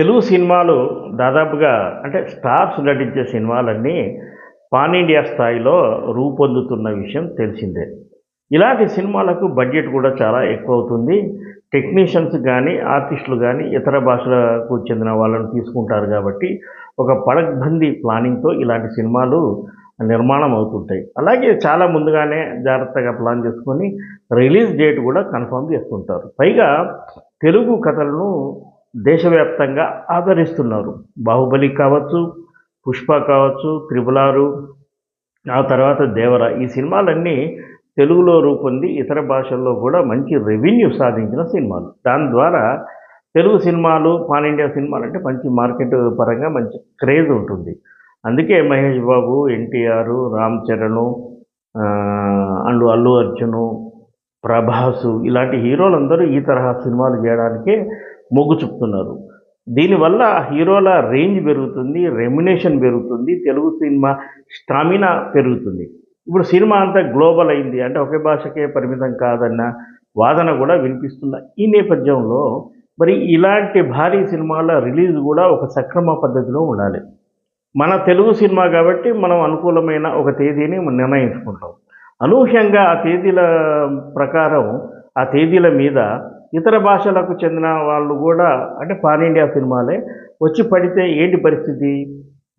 తెలుగు సినిమాలు దాదాపుగా అంటే స్టార్స్ నటించే సినిమాలన్నీ పాన్ ఇండియా స్థాయిలో రూపొందుతున్న విషయం తెలిసిందే. ఇలాంటి సినిమాలకు బడ్జెట్ కూడా చాలా ఎక్కువ అవుతుంది టెక్నీషియన్స్ కానీ ఆర్టిస్టులు కానీ ఇతర భాషలకు చెందిన వాళ్ళని తీసుకుంటారు కాబట్టి ఒక పడగ్బందీ ప్లానింగ్తో ఇలాంటి సినిమాలు నిర్మాణం అవుతుంటాయి. అలాగే చాలా ముందుగానే జాగ్రత్తగా ప్లాన్ చేసుకొని రిలీజ్ డేట్ కూడా కన్ఫర్మ్ చేస్తుంటారు. పైగా తెలుగు కథలను దేశవ్యాప్తంగా ఆదరిస్తున్నారు. బాహుబలి కావచ్చు పుష్ప కావచ్చు త్రిబులారు ఆ తర్వాత దేవర. ఈ సినిమాలన్నీ తెలుగులో రూపొంది ఇతర భాషల్లో కూడా మంచి రెవెన్యూ సాధించిన సినిమాలు. దాని ద్వారా తెలుగు సినిమాలు పాన్ ఇండియా సినిమాలు అంటే మంచి మార్కెట్ పరంగా మంచి క్రేజ్ ఉంటుంది. అందుకే మహేష్ బాబు ఎన్టీఆర్ రామ్ చరణ్ అండ్ అల్లు అర్జును ప్రభాసు ఇలాంటి హీరోలందరూ ఈ తరహా సినిమాలు చేయడానికే మొగ్గు చూపుతున్నారు. దీనివల్ల హీరోల రేంజ్ పెరుగుతుంది రెమ్యునేషన్ పెరుగుతుంది తెలుగు సినిమా స్టామినా పెరుగుతుంది. ఇప్పుడు సినిమా అంతా గ్లోబల్ అయింది. అంటే ఒకే భాషకే పరిమితం కాదన్న వాదన కూడా వినిపిస్తున్న ఈ నేపథ్యంలో మరి ఇలాంటి భారీ సినిమాల రిలీజ్ కూడా ఒక సక్రమ పద్ధతిలో ఉండాలి. మన తెలుగు సినిమా కాబట్టి మనం అనుకూలమైన ఒక తేదీని నిర్ణయించుకుంటాం. అనూహ్యంగా ఆ తేదీల ప్రకారం ఆ తేదీల మీద ఇతర భాషలకు చెందిన వాళ్ళు కూడా అంటే పాన్ ఇండియా సినిమాలే వచ్చి పడితే ఏంటి పరిస్థితి?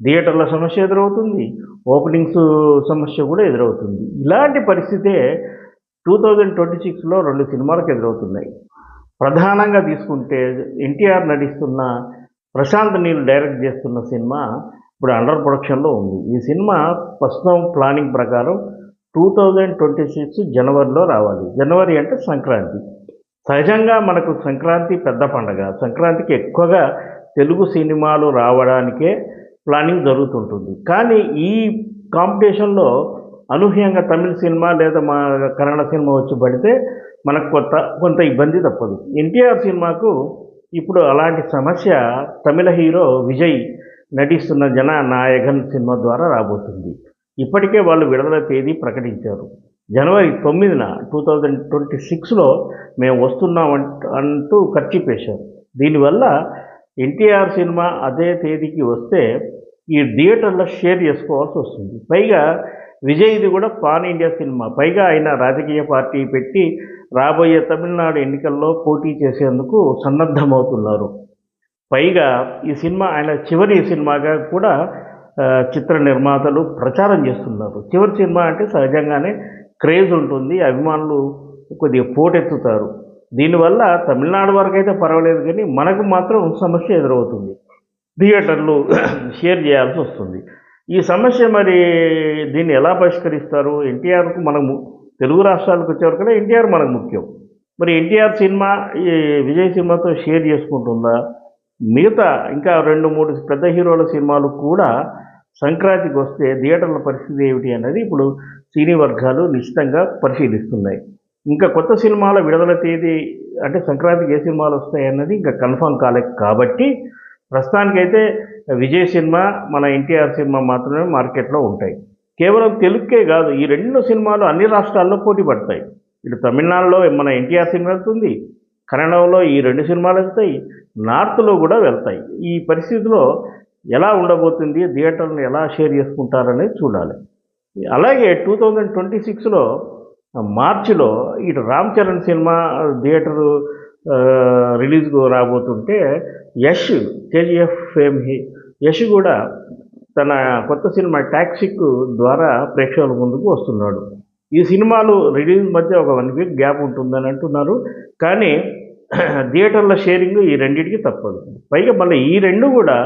థియేటర్ల సమస్య ఎదురవుతుంది. ఓపెనింగ్స్ సమస్య కూడా ఎదురవుతుంది. ఇలాంటి పరిస్థితే టూ థౌజండ్ ట్వంటీ సిక్స్లో రెండు సినిమాలకు ఎదురవుతున్నాయి. ప్రధానంగా తీసుకుంటే ఎన్టీఆర్ నటిస్తున్న ప్రశాంత్ నీల్ డైరెక్ట్ చేస్తున్న సినిమా ఇప్పుడు అండర్ ప్రొడక్షన్లో ఉంది. ఈ సినిమా ప్రస్తుతం ప్లానింగ్ ప్రకారం టూ థౌజండ్ ట్వంటీ సిక్స్ జనవరిలో రావాలి. జనవరి అంటే సంక్రాంతి. సహజంగా మనకు సంక్రాంతి పెద్ద పండగ. సంక్రాంతికి ఎక్కువగా తెలుగు సినిమాలు రావడానికే ప్లానింగ్ జరుగుతుంటుంది. కానీ ఈ కాంపిటీషన్లో అనూహ్యంగా తమిళ సినిమా లేదా మా కన్నడ సినిమా వచ్చి పడితే మనకు కొత్త కొంత ఇబ్బంది తప్పదు. ఎన్టీఆర్ సినిమాకు ఇప్పుడు అలాంటి సమస్య తమిళ హీరో విజయ్ నటిస్తున్న జన నాయకన్ సినిమా ద్వారా రాబోతుంది. ఇప్పటికే వాళ్ళు విడుదల తేదీ ప్రకటించారు. జనవరి తొమ్మిదిన టూ థౌజండ్ ట్వంటీ సిక్స్లో మేము వస్తున్నాం అంటూ ఖర్చు పేశారు దీనివల్ల ఎన్టీఆర్ సినిమా అదే తేదీకి వస్తే ఈ థియేటర్లో షేర్ చేసుకోవాల్సి వస్తుంది. పైగా విజయ్ది కూడా పాన్ ఇండియా సినిమా. పైగా ఆయన రాజకీయ పార్టీ పెట్టి రాబోయే తమిళనాడు ఎన్నికల్లో పోటీ చేసేందుకు సన్నద్ధమవుతున్నారు. పైగా ఈ సినిమా ఆయన చివరి సినిమాగా కూడా చిత్ర నిర్మాతలు ప్రచారం చేస్తున్నారు. చివరి సినిమా అంటే సహజంగానే క్రేజ్ ఉంటుంది అభిమానులు కొద్దిగా పోటెత్తుతారు. దీనివల్ల తమిళనాడు వరకు అయితే పర్వాలేదు కానీ మనకు మాత్రం సమస్య ఎదురవుతుంది. థియేటర్లు షేర్ చేయాల్సి వస్తుంది. ఈ సమస్య మరి దీన్ని ఎలా పరిష్కరిస్తారు? ఎన్టీఆర్కు మనము తెలుగు రాష్ట్రాలకు వచ్చేవరకు ఎన్టీఆర్ మనకు ముఖ్యం. మరి ఎన్టీఆర్ సినిమా ఈ విజయ్ సినిమాతో షేర్ చేసుకుంటుందా? మిగతా ఇంకా రెండు మూడు పెద్ద హీరోల సినిమాలు కూడా సంక్రాంతికి వస్తే థియేటర్ల పరిస్థితి ఏమిటి అన్నది ఇప్పుడు సినీ వర్గాలు నిశ్చితంగా పరిశీలిస్తున్నాయి. ఇంకా కొత్త సినిమాల విడుదల తేదీ అంటే సంక్రాంతికి ఏ సినిమాలు వస్తాయి అన్నది ఇంకా కన్ఫర్మ్ కాలేదు కాబట్టి ప్రస్తుతానికైతే విజయ్ సినిమా మన ఎన్టీఆర్ సినిమా మాత్రమే మార్కెట్లో ఉంటాయి. కేవలం తెలుగుకే కాదు ఈ రెండు సినిమాలు అన్ని రాష్ట్రాల్లో పోటీ పడతాయి. ఇటు తమిళనాడులో మన ఎన్టీఆర్ సినిమా వెళ్తుంది కన్నడంలో ఈ రెండు సినిమాలు వెళ్తాయి నార్త్లో కూడా వెళ్తాయి. ఈ పరిస్థితిలో ఎలా ఉండబోతుంది థియేటర్ని ఎలా షేర్ చేసుకుంటారనేది చూడాలి. అలాగే టూ థౌజండ్ ట్వంటీ సిక్స్లో మార్చిలో ఇటు రామ్ చరణ్ సినిమా థియేటరు రిలీజ్కు రాబోతుంటే Yash KGF fame he Yash కూడా తన కొత్త సినిమా టాక్సిక్ ద్వారా ప్రేక్షకుల ముందుకు వస్తున్నాడు. ఈ సినిమాలు రిలీజ్ మధ్య ఒక వన్ వీక్ గ్యాప్ ఉంటుందని అంటున్నారు. కానీ థియేటర్ల షేరింగ్ ఈ రెండింటికి తప్పదు. పైగా మళ్ళీ ఈ రెండు కూడా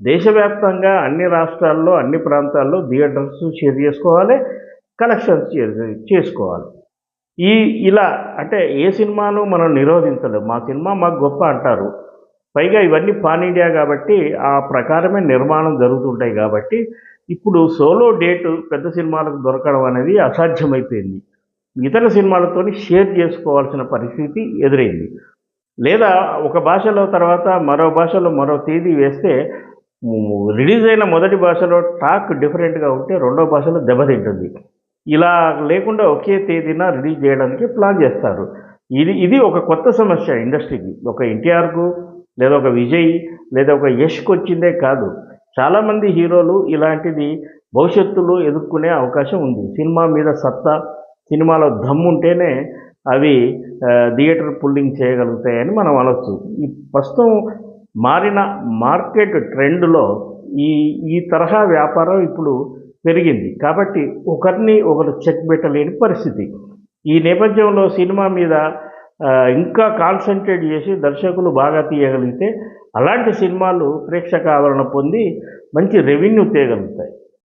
దేశవ్యాప్తంగా అన్ని రాష్ట్రాల్లో అన్ని ప్రాంతాల్లో థియేటర్స్ షేర్ చేసుకోవాలి కలెక్షన్స్ చేసుకోవాలి. ఈ ఇలా అంటే ఏ సినిమాను మనం నిరోధించలేము మా సినిమా మాకు గొప్ప అంటారు. పైగా ఇవన్నీ పాన్ ఇండియా కాబట్టి ఆ ప్రకారమే నిర్మాణం జరుగుతుంటాయి కాబట్టి ఇప్పుడు సోలో డేటు పెద్ద సినిమాలకు దొరకడం అనేది అసాధ్యమైపోయింది. ఇతర సినిమాలతో షేర్ చేసుకోవాల్సిన పరిస్థితి ఎదురైంది. లేదా ఒక భాషలో తర్వాత మరో భాషలో మరో తేదీ వేస్తే రిలీజ్ అయిన మొదటి భాషలో టాక్ డిఫరెంట్గా ఉంటే రెండో భాషలో దెబ్బతింటుంది. ఇలా లేకుండా ఒకే తేదీన రిలీజ్ చేయడానికి ప్లాన్ చేస్తారు. ఇది ఇది ఒక కొత్త సమస్య ఇండస్ట్రీకి. ఒక ఎన్టీఆర్కు లేదా ఒక విజయ్ లేదా ఒక యష్కి వచ్చిందే కాదు. చాలామంది హీరోలు ఇలాంటిది భవిష్యత్తులో ఎదుర్కొనే అవకాశం ఉంది. సినిమా మీద సత్తా సినిమాలో దమ్ముంటేనే అవి థియేటర్ పుల్లింగ్ చేయగలుగుతాయని మనం అనొచ్చు. ఈ ప్రస్తుతం మారిన మార్కెట్ ట్రెండ్లో ఈ ఈ తరహా వ్యాపారం ఇప్పుడు పెరిగింది. కాబట్టి ఒకరిని ఒకరు చెక్ పెట్టలేని పరిస్థితి. ఈ నేపథ్యంలో సినిమా మీద ఇంకా కాన్సన్ట్రేట్ చేసి దర్శకులు బాగా తీయగలిగితే అలాంటి సినిమాలు ప్రేక్షక ఆదరణ పొంది మంచి రెవెన్యూ తేగలుగుతాయి.